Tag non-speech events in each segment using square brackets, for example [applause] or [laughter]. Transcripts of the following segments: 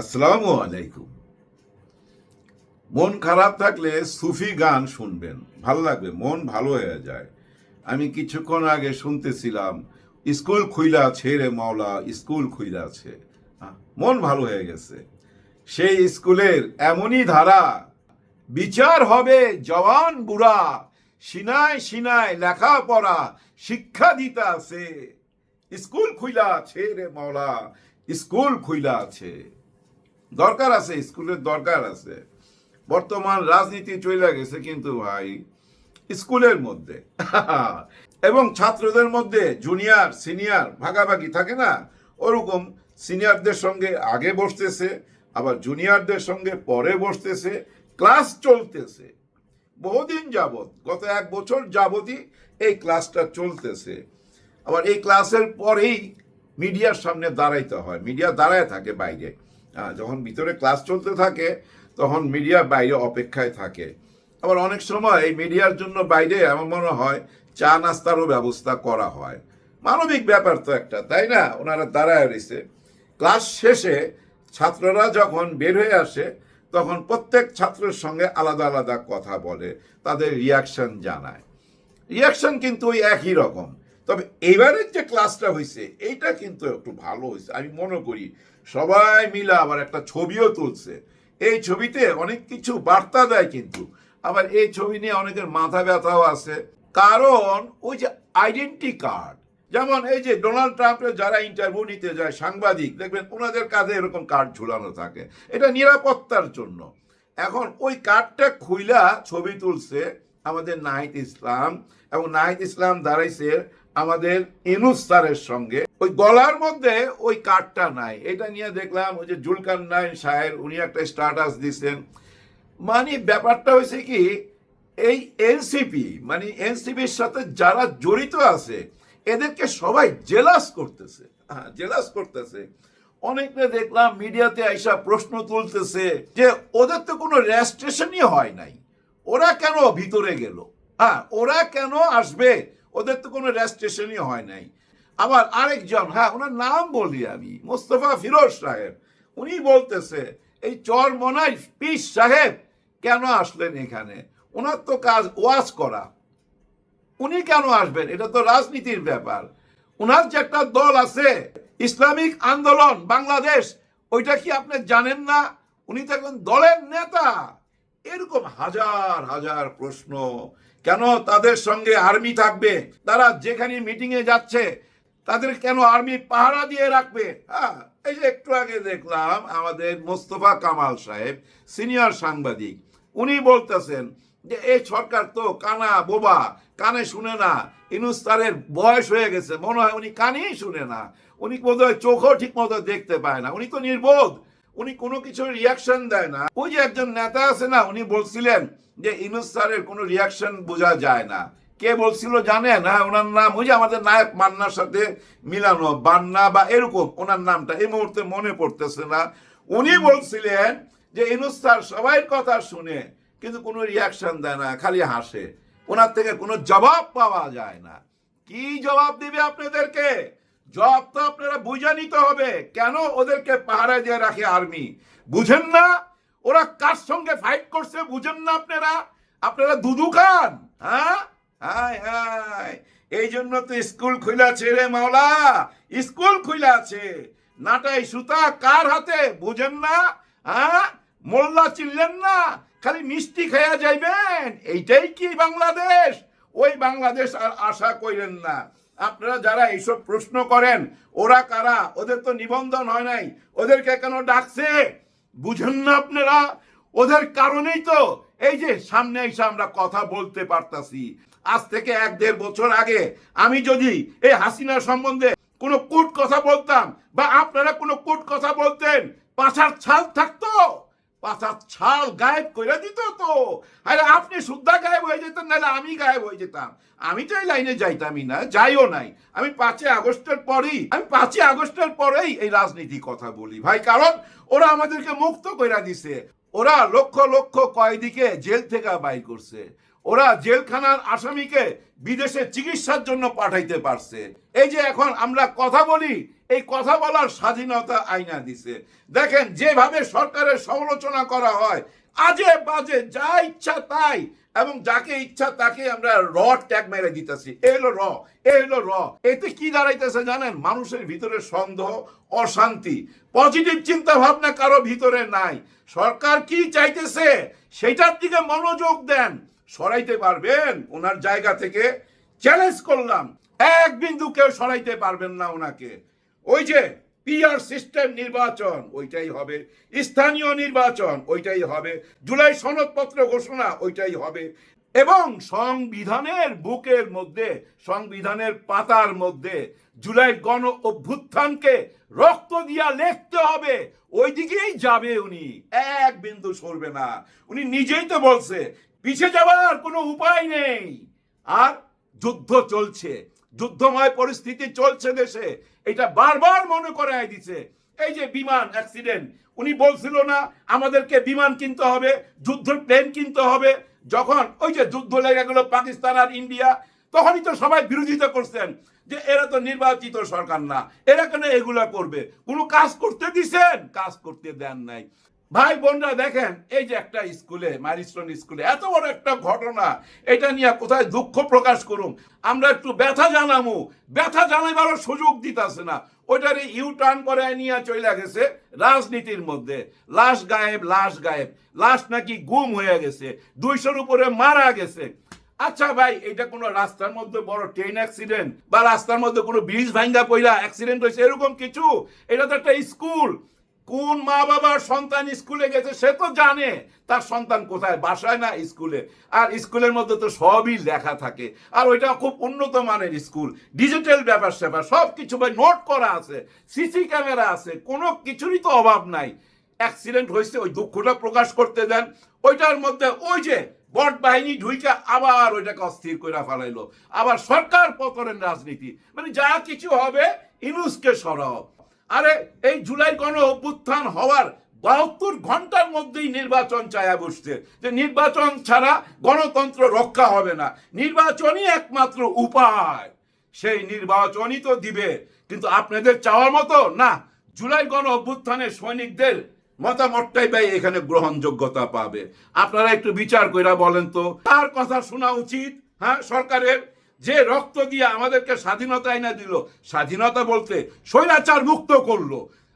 আসসালামু আলাইকুম। মন খারাপ থাকলে সুফি গান শুনবেন। ভালো লাগবে, মন ভালো হয়ে যায়। আমি কিছুক্ষণ আগে শুনতেছিলাম, স্কুল খুইলা আছে রে মাওলা, স্কুল খুইলা আছে। মন ভালো হয়ে গেছে। সেই স্কুলের এমনই ধারা, বিচার হবে জওয়ান বুড়া, সিনায় সিনায় লেখাপড়া শিক্ষা দিতে আছে। স্কুল খুইলা আছে রে মাওলা, স্কুল খুইলা আছে। দরকার আছে, স্কুলের দরকার আছে। বর্তমান রাজনীতি চলে গেছে কিন্তু ভাই, স্কুলের মধ্যে। [laughs] এবং ছাত্রদের মধ্যে জুনিয়র, সিনিয়র ভাগাভাগি থাকে না? ওরকম সিনিয়রদের সঙ্গে আগে বসতেছে, আবার জুনিয়রদের সঙ্গে পরে বসতেছে, ক্লাস চলতেছে। বহুদিন যাবত গত এক বছর যাবতই এই ক্লাসটা চলতেছে। আবার এই ক্লাসের পরেই মিডিয়ার সামনে দাঁড়াইতে হয়। মিডিয়া দাঁড়ায় থাকে বাইরে। যখন ভিতরে ক্লাস চলতে থাকে, তখন মিডিয়া বাইরে অপেক্ষায় থাকে। আবার অনেক সময় এই মিডিয়ার জন্য বাইরে আমার মনে হয়, চা নাস্তারও ব্যবস্থা করা হয়। মানবিক ব্যাপার তো একটা, তাই না? ওনারা দাঁড়ায় রয়েছে। ক্লাস শেষে ছাত্ররা যখন বের হয়ে আসে, তখন প্রত্যেক ছাত্রের সঙ্গে আলাদা আলাদা কথা বলে, তাদের রিয়াকশন জানায়। রিয়াকশন কিন্তু ওই একই রকম। তবে এবারের যে ক্লাসটা হয়েছে এইটা কিন্তু একটু ভালো হয়েছে আমি মনে করি সবাই মিলে আবার একটা ছবিও তুলছে। এই ছবিতে অনেক কিছু বার্তা দেয় কিন্তু। আবার এই ছবি নিয়ে অনেকের মাথা ব্যথাও আছে। কারণ ওই যে আইডেন্টি কার্ড যেমন এই যে ডোনাল্ড ট্রাম্পের যারা ইন্টারভিউ নিতে যায় সাংবাদিক, দেখবেন ওনাদের কাঁধে এরকম কার্ড ঝুলানো থাকে। এটা নিরাপত্তার জন্য। এখন ওই কার্ডটা খুইলা ছবি তুলছে আমাদের নাহিদ ইসলাম এবং নাহিদ ইসলাম দাঁড়াইছে আমাদের ইনুস স্যারের সঙ্গে। ওই গলার মধ্যে ওই কার্ডটা নাই। এটা নিয়ে দেখলাম ওই যে জুলকার নাইন সাহেব, উনি একটা স্ট্যাটাস দিচ্ছেন মানে ব্যাপারটা হয়েছে কি, এই এনসিপি মানে এনসিপির সাথে যারা জড়িত আছে, এদেরকে সবাই জেলাস করতেছে। হ্যাঁ জেলাস করতেছে। অনেকে দেখলাম মিডিয়াতে আইসা প্রশ্ন তুলতেছে যে, ওদের তো কোনো রেজিস্ট্রেশনই হয় নাই। ওরা কেন ভিতরে গেল? হ্যাঁ ওরা কেন আসবে? ওদের তো কোনো রেজিস্ট্রেশনই হয় নাই। আবার আরেকজন হ্যাঁ ওনার নাম বলি আমি, মোস্তফা ফিরোজ সাহেব। উনি বলতেছে, এই চর মনাই পিস সাহেব, কেন আসলেন এখানে? ওনার তো কাজ ওয়াজ করা। উনি কেন আসবেন? এটা তো রাজনীতির ব্যাপার। ওনার যে একটা দল আছে, ইসলামিক আন্দোলন, বাংলাদেশ, ওইটা কি আপনি জানেন না? উনি তো একজন দলের নেতা। এরকম হাজার হাজার প্রশ্ন কেন তাদের সঙ্গে আর্মি থাকবে? তারা যেখানে মিটিং এ যাচ্ছে, তাদের কেন আর্মি পাহারা দিয়ে রাখবে? হ্যাঁ এই যে একটু আগে দেখলাম আমাদের মোস্তফা কামাল সাহেব, সিনিয়র সাংবাদিক। উনি বলতেছেন যে, এই সরকার তো কানা বোবা, কানে শুনে না। ইনুস্তারের বয়স হয়ে গেছে, মনে হয় উনি কানেই শুনে না। উনি বোধ হয় চোখও ঠিক মতো দেখতে পায় না। উনি তো নির্বোধ। উনি কোনো কিছুর রিয়াকশন দেয় না। ওই যে একজন নেতা আছে না, উনি বলছিলেন যে, ইনুস স্যারের কোনো রিয়াকশন বোঝা যায় না। কে বলছিল জানেন হ্যাঁ ওনার নাম ওই যে আমাদের নায়ক মান্নার সাথে মিলানো, বান্না বা এরকম, ওনার নামটা এই মুহূর্তে মনে পড়তেছে না। উনি বলছিলেন যে, ইনুস স্যার সবাই কথা শুনে, কিন্তু কোনো রিয়াকশন দেয় না, খালি হাসে। ওনার থেকে কোনো জবাব পাওয়া যায় না। কি জবাব দিবে আপনাদেরকে? জবাব তো আপনারা বুঝে নিতে হবে। কেন ওদেরকে পাহারা দিয়ে রাখে আর্মি? বুঝেন না? ওরা কার সঙ্গে ফাইট করছে বুঝেন না আপনারা? আপনারা দুদু খান হ্যাঁ হায়। এই জন্য তো স্কুল খুলে রে মাওলা। স্কুল খুলে আছে নাটাই সুতা কার হাতে? বুঝেন না? হ্যাঁ? মোল্লা চিনলেন না? খালি মিষ্টি খেয়া যাইবেন। এইটাই কি বাংলাদেশ? ওই বাংলাদেশ আর আশা কইলেন না। আপনারা যারা এইসব প্রশ্ন করেন, ওরা কারা? ওদের তো নিবন্ধন হয় নাই। ওদেরকে কেন ডাকছে? বুঝেন না আপনারা? ওদের কারণেই তো এই যে সামনে এসে আমরা কথা বলতে পারতাছি। আজ থেকে এক দেড় বছর আগে আমি যদি এই হাসিনা সম্বন্ধে কোনো কুট কথা বলতাম বা আপনারা কোনো কুট কথা বলতেন পাছার ছাল থাকতো? পাছার ছাল গায়েব করে দিত তো। আরে আপনি শুদ্ধা গায়েব হয়ে যেতেন, নাহলে আমি গায়েব হয়ে যেতাম। আমি তো এই লাইনে যাইতামই না, যাইও নাই। আমি পাঁচই আগস্টের পরেই, আমি পাঁচই আগস্টের পরেই এই রাজনীতি কথা বলি। ভাই, কারণ ওরা আমাদেরকে মুক্ত করে দিছে। ওরা লক্ষ লক্ষ কয়েদিকে জেল থেকে বাইর করছে। ওরা জেলখানার আসামিকে বিদেশে চিকিৎসার জন্য পাঠাইতে পারছে। এই যে এখন আমরা কথা বলি এই কথা বলার স্বাধীনতা আইনা দিছে। দেখেন, যেভাবে সরকারের সমালোচনা করা হয়, আজে বাজে যা ইচ্ছা তাই, এবং যাকে ইচ্ছা তাকে আমরা র ট্যাগ মেরে দিতেছি। এ হলো র, এ হলো র। এতে কি দাঁড়াইতেছে জানেন? মানুষের ভিতরে সন্দেহ, অশান্তি পজিটিভ চিন্তা ভাবনা কারও ভিতরে নাই। সরকার কি চাইতেছে? সেটার দিকে মনোযোগ দেন। সরাইতে পারবেন, ওনার জায়গা থেকে চ্যালেঞ্জ করলাম। এক বিন্দু কেউ সরাইতে পারবেন না ওনাকে। ওই যে পিআর সিস্টেম নির্বাচন, ওইটাই হবে। স্থানীয় নির্বাচন, ওইটাই হবে। জুলাই সনদপত্র ঘোষণা, ওইটাই হবে। এবং সংবিধানের বুকের মধ্যে, সংবিধানের পাতার মধ্যে জুলাই গণ অভ্যুত্থানকে রক্ত দিয়া লিখতে হবে। ওই দিকেই যাবে উনি। এক বিন্দু সরবে না। উনি নিজেই তো বলছে পিছে যাওয়ার কোনো উপায় নেই। আর যুদ্ধ চলছে। যুদ্ধময় পরিস্থিতি চলছে দেশে। এটা বারবার মনে করায় দিছে। এই যে বিমান অ্যাক্সিডেন্ট উনি বলছিল না, আমাদেরকে বিমান কিনতে হবে যুদ্ধের প্লেন কিনতে হবে। যখন ওই যে যুদ্ধ লেগে গেল পাকিস্তান আর ইন্ডিয়া, তখনই তো সবাই বিরোধিতা করছেন যে এরা তো নির্বাচিত সরকার না, এরা কেন এগুলা করবে? কোনো কাজ করতে দিছেন? কাজ করতে দেন নাই। ভাই বোনরা দেখেন, এই যে একটা স্কুলে, মাইলস্টোন স্কুলে, এত বড় একটা ঘটনা, এটা নিয়ে কোথায় দুঃখ প্রকাশ করুম আমরা একটু ব্যথা জানামু, ব্যথা জানাইবারও সুযোগ দিতেছে না। ওইটারে ইউ টার্ন করে নিয়ে চলে গেছে রাজনীতির মধ্যে। লাশ গায়েব লাশ গায়েব। লাশ নাকি গুম হয়ে গেছে, দুইশোর উপরে মারা গেছে। আচ্ছা ভাই এটা কোনো রাস্তার মধ্যে বড় ট্রেন অ্যাক্সিডেন্ট বা রাস্তার মধ্যে কোনো ব্রিজ ভাঙ্গা পইলা অ্যাক্সিডেন্ট হয়েছে এরকম কিছু? এটা তো একটা স্কুল কোন মা বাবার সন্তান স্কুলে গেছে সে তো জানে। তার সন্তান কোথায়? বাসায় না স্কুলে? আর স্কুলের মধ্যে তো সবই লেখা থাকে। আর ওইটা খুব উন্নত মানের স্কুল। ডিজিটাল ব্যাপার স্যাপার সব কিছু ভাই নোট করা আছে। সিসি ক্যামেরা আছে। কোনো কিছুরই তো অভাব নাই। অ্যাক্সিডেন্ট হয়েছে, ওই দুঃখটা প্রকাশ করতে দেন। ওইটার মধ্যে ওই যে বট বাহিনী ঢুইকা আবার ওইটাকে অস্থির করে ফেলাইলো। আবার সরকার পতনের রাজনীতি। মানে যা কিছু হবে, ইনুসকে সরাও। আরে, এই জুলাই গণ অভ্যুত্থান হওয়ার বাহাত্তর ঘণ্টার মধ্যেই নির্বাচন চায়া বসছে। যে নির্বাচন ছাড়া গণতন্ত্র রক্ষা হবে না। নির্বাচনই একমাত্র উপায়। সেই নির্বাচনই তো দিবে। কিন্তু আপনাদের চাওয়ার মতো? না, জুলাই গণ অভ্যুত্থানের সৈনিকদের মতামতটাই ভাই এখানে গ্রহণযোগ্যতা পাবে। আপনারা একটু বিচার কইরা বলেন তো। তার কথা শোনা উচিত? হ্যাঁ সরকারের যে রক্ত দিয়ে আমাদেরকে স্বাধীনতা এনে দিল, স্বাধীনতা বলতে স্বৈরাচার মুক্ত করল।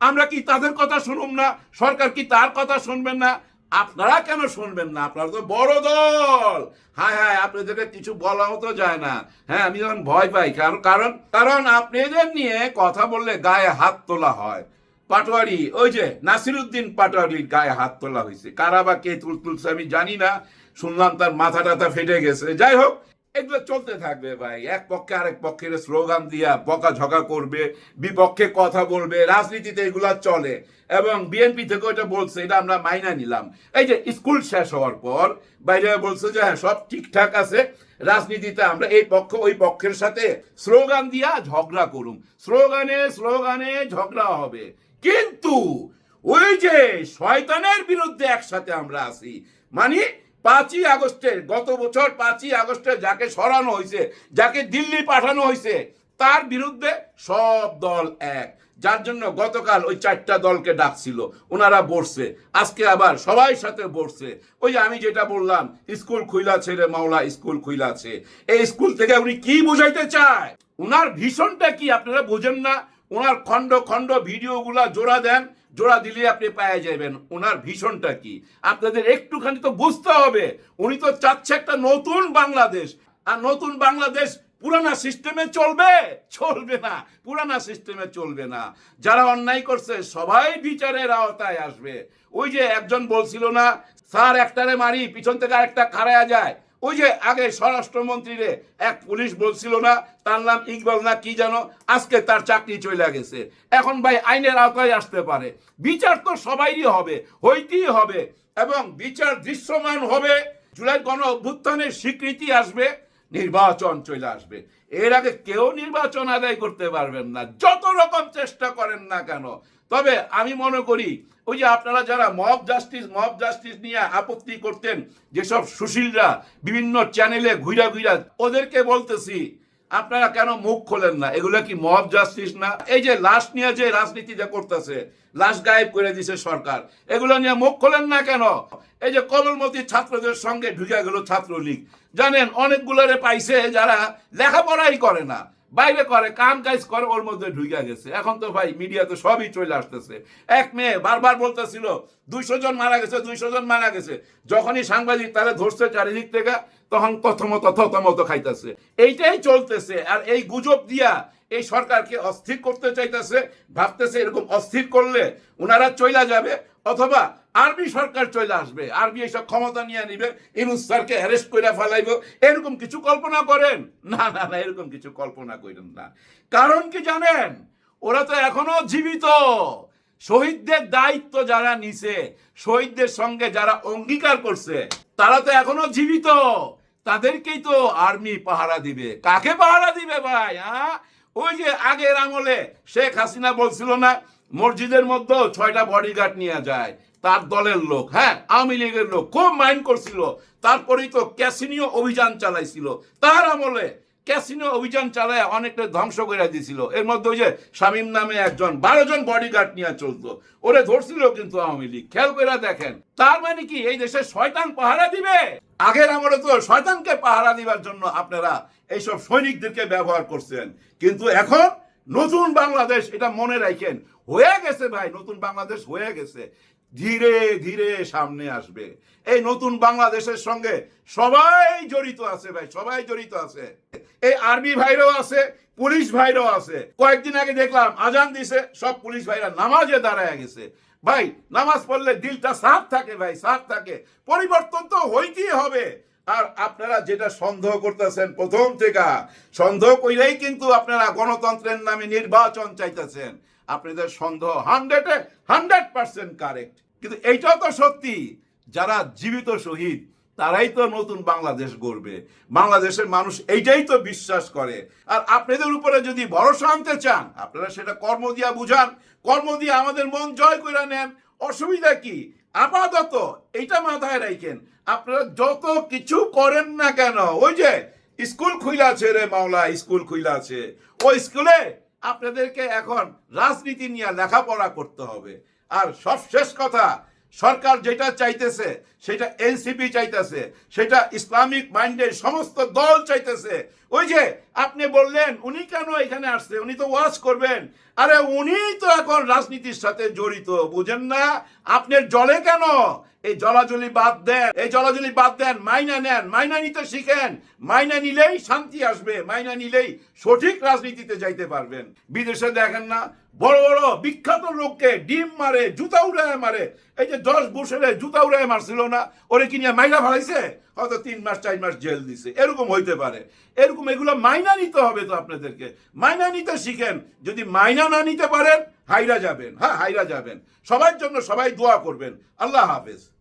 আমরা কি তাদের কথা শুনুম না? সরকার কি তার কথা শুনবেন না? আপনারা কেন শুনবেন না? আপনারা তো বড় দল। হ্যাঁ হ্যাঁ আপনাদেরকে কিছু বলা হতো যায় না। হ্যাঁ আমি যখন ভয় পাই, কারণ কারণ কারণ আপনাদের নিয়ে কথা বললে গায়ে হাত তোলা হয়। পাটোয়ারি, ওই যে নাসিরুদ্দিন পাটোয়ারির গায়ে হাত তোলা হয়েছে। কারা বা কে তুল তুলছে আমি জানি না। শুনলাম তার মাথা টাথা ফেটে গেছে। যাই হোক এগুলো চলতে থাকবে ভাই। এক পক্ষে আরেক পক্ষের স্লোগান দিয়া বকা ঝকা করবে, বিপক্ষে কথা বলবে, রাজনীতিতে এগুলা চলে। এবং বিএনপি থেকে ওইটা বলছে, এটা আমরা মাইনা নিলাম। এই যে স্কুল শেষ হওয়ার পর, বাইরে বলছে যে হ্যাঁ সব ঠিকঠাক আছে, রাজনীতিতে আমরা এই পক্ষ, ওই পক্ষের সাথে স্লোগান দিয়া ঝগড়া করুম। স্লোগানে স্লোগানে ঝগড়া হবে। কিন্তু ওই যে শয়তানের বিরুদ্ধে একসাথে আমরা আছি মানে পাঁচই আগস্টের, গত বছর পাঁচই আগস্টে যাকে সরানো হয়েছে, যাকে দিল্লি পাঠানো হয়েছে, তার বিরুদ্ধে সব দল এক। যার জন্য গতকাল ওই চারটা দলকে ডাকছিল, ওনারা বসছে। আজকে আবার সবাই সাথে বসছে। ওই আমি যেটা বললাম, স্কুল খুইলা ছেড়ে মাওলা, স্কুল খুইলাছে। এই স্কুল থেকে উনি কি বুঝাইতে চায়? ওনার ভীষণটা কি আপনারা বোঝেন না? ওনার খণ্ড খণ্ড ভিডিওগুলা জোড়া দেন। জোড়া দিলে আপনি পাওয়া যাবেন ওনার ভীষণটা কি? আপনাদের একটুখানি তো বুঝতে হবে, উনি তো চাচ্ছে একটা নতুন বাংলাদেশ। আর নতুন বাংলাদেশ পুরানা সিস্টেমে চলবে? চলবে না, পুরানা সিস্টেমে চলবে না। যারা অন্যায় করছে, সবাই বিচারের আওতায় আসবে। ওই যে একজন বলছিল না, স্যার, একটারে মারি, পিছন থেকে আরেকটা খাড়ায়া যায়। ওই যে আগে স্বরাষ্ট্রমন্ত্রীরে এক পুলিশ বলছিল না, তার নাম ইকবাল না কি জানো? আজকে তার চাকরি চলে গেছে। এখন ভাই আইনের আওতায় আসতে পারে। বিচার তো সবাইরই হবে, হইতেই হবে। এবং বিচার দৃশ্যমান হবে। জুলাই গণ অভ্যুত্থানের স্বীকৃতি আসবে। নির্বাচন চলে আসবে। এর আগে কেউ নির্বাচন আদায় করতে পারবেন না। যত রকম চেষ্টা করেন না কেন। তবে আমি মনে করি, ওই যে আপনারা যারা মব জাস্টিস মব জাস্টিস নিয়ে আপত্তি করতেন, যেসব সুশীলরা বিভিন্ন চ্যানেলে ঘুরা ঘুরা, ওদেরকে বলতেছি আপনারা কেন মুখ খোলেন না? এগুলো কি মব জাস্টিস না? এই যে লাশ নিয়ে যে রাজনীতি রাজনীতিটা করতেছে, লাশ গায়েব করে দিছে সরকার, এগুলো নিয়ে মুখ খোলেন না কেন? এই যে কমলমতি ছাত্রদের সঙ্গে ঢুকে গেল ছাত্রলীগ। জানেন, অনেকগুলোরে পাইছে যারা লেখাপড়াই করে না। বাইরে করে, কাম কাজ করে, ওর মধ্যে ঢুকে গেছে। এখন তো ভাই মিডিয়াতে সবই চলে আসতেছে। এক মেয়ে বারবার বলতেছিল, দুইশো জন মারা গেছে, দুইশো জন মারা গেছে। যখনই সাংবাদিক তারা ধরছে চারিদিক থেকে, তখন প্রথমত থতমত খাইতেছে। এইটাই চলতেছে, আর এই গুজব দিয়া এই সরকারকে অস্থির করতে চাইতেছে, ভাবতেছে এরকম অস্থির করলে ওনারা চইলা যাবে অথবা আরবি সরকার চলে আসবে আরবি এইসব ক্ষমতা নিয়ে নিবে ইনুস স্যারকে অ্যারেস্ট করে ফেলাইব, এরকম কিছু কল্পনা করেন? না না না, এরকম কিছু কল্পনা করেন না। কারণ কি জানেন? ওরা তো এখনও জীবিত। শহীদদের দায়িত্ব যারা নিছে, শহীদদের সঙ্গে যারা অঙ্গীকার করছে, তারা তো এখনও জীবিত। তাদেরকেই তো আর্মি পাহারা দিবে। কাকে পাহারা দিবে ভাই হ্যাঁ? ওই যে আগের আমলে শেখ হাসিনা বলছিল না মসজিদের মধ্যে ছয়টা বডিগার্ড নিয়ে যায়, তার দলের লোক হ্যাঁ আওয়ামী লীগের লোক, খুব মাইন্ড করছিল। তারপরেই তো ক্যাসিনিও অভিযান চালাইছিল। তার আমলে ক্যাসিনো অভিযান চালায় অনেকটা ধ্বংস করে দিছিল। এর মধ্যে ওই যে শামীম নামে একজন, বারো জন বডিগার্ড নিয়ে চলতো। ওরে ধরছিল কিন্তু আওয়ামী লীগ, খেয়াল করে দেখেন। তার মানে কি, এই দেশে শয়তান পাহারা দিবে? আগের আমলে তো শয়তানকে পাহারা দিবার জন্য আপনারা এইসব সৈনিকদেরকে ব্যবহার করছেন। কিন্তু এখন নতুন বাংলাদেশ, এটা মনে রাখেন। হয়ে গেছে ভাই, নতুন বাংলাদেশ হয়ে গেছে। ধীরে ধীরে সামনে আসবে। এই নতুন বাংলাদেশের সঙ্গে সবাই জড়িত আছে ভাই, সবাই জড়িত আছে। এই আর্মি ভাইরাও আছে, পুলিশ ভাইরাও আছে। কয়েকদিন আগে দেখলাম, আজান দিছে, সব পুলিশ ভাইরা নামাজে দাঁড়ায় গেছে। ভাই, নামাজ পড়লে দিলটা সাফ থাকে ভাই, সাফ থাকে। পরিবর্তন তো হইতেই হবে। আর আপনারা যেটা সন্দেহ করতেছেন প্রথম থেকে, সন্দেহ কইলেই কিন্তু আপনারা গণতন্ত্রের নামে নির্বাচন চাইতেছেন। আপনাদের সন্দেহ হান্ড্রেডে হান্ড্রেড পার্সেন্ট কারেক্ট কিন্তু এইটাও তো সত্যি, যারা জীবিত শহীদ, তারাই তো নতুন বাংলাদেশ গড়বে। বাংলাদেশের মানুষ এইটাই তো বিশ্বাস করে। আর আপনাদের উপরে যদি ভরসা আনতে চান, আপনারা সেটা কর্ম দিয়া বুঝান, কর্ম দিয়ে আমাদের মন জয় করে নেন অসুবিধা কি? আপাতত এটা মাথায় রাখেন, আপনারা যত কিছু করেন না কেন, ওই যে স্কুল খুইলা আছে রে মাওলা, স্কুল খুইলা আছে, ওই স্কুলে আপনাদেরকে এখন রাজনীতি নিয়ে লেখাপড়া করতে হবে। আর সব শেষ কথা সরকার যেটা চাইতেছে, সেটা এনসিপি চাইতেছে, সেটা ইসলামিক মাইন্ডের সমস্ত দল চাইতেছে। ওই যে আপনি বললেন, উনি কেন এখানে আসছে? উনি তো ওয়াজ করবেন। আরে উনি তো এখন রাজনীতির সাথে জড়িত, বুঝেন না? আপনার জলে কেন? এই জলাজলি বাদ দেন, এই জলাজলি বাদ দেন, মাইনা নেন। মাইনা নিতে শিখেন। মাইনা নিলেই শান্তি আসবে, মাইনা নিলেই সঠিক রাজনীতিতে যাইতে পারবেন। বিদেশে দেখেন না বড় বড় বিখ্যাত লোককে ডিম মারে, জুতা উড়ায় মারে। এই যে দশ বছরে জুতা উড়ায় মারছিল না, ওরে কি নিয়ে মাইনা ফেলাইছে? হয়তো তিন মাস, চার মাস জেল দিছে। এরকম হইতে পারে। এরকম এগুলো মাইনা নিতে হবে তো আপনাদেরকে। মাইনা নিতে শিখেন। যদি মাইনা না নিতে পারেন, হাইরা যাবেন। হ্যাঁ হাইরা যাবেন। সবার জন্য সবাই দোয়া করবেন। আল্লাহ হাফেজ।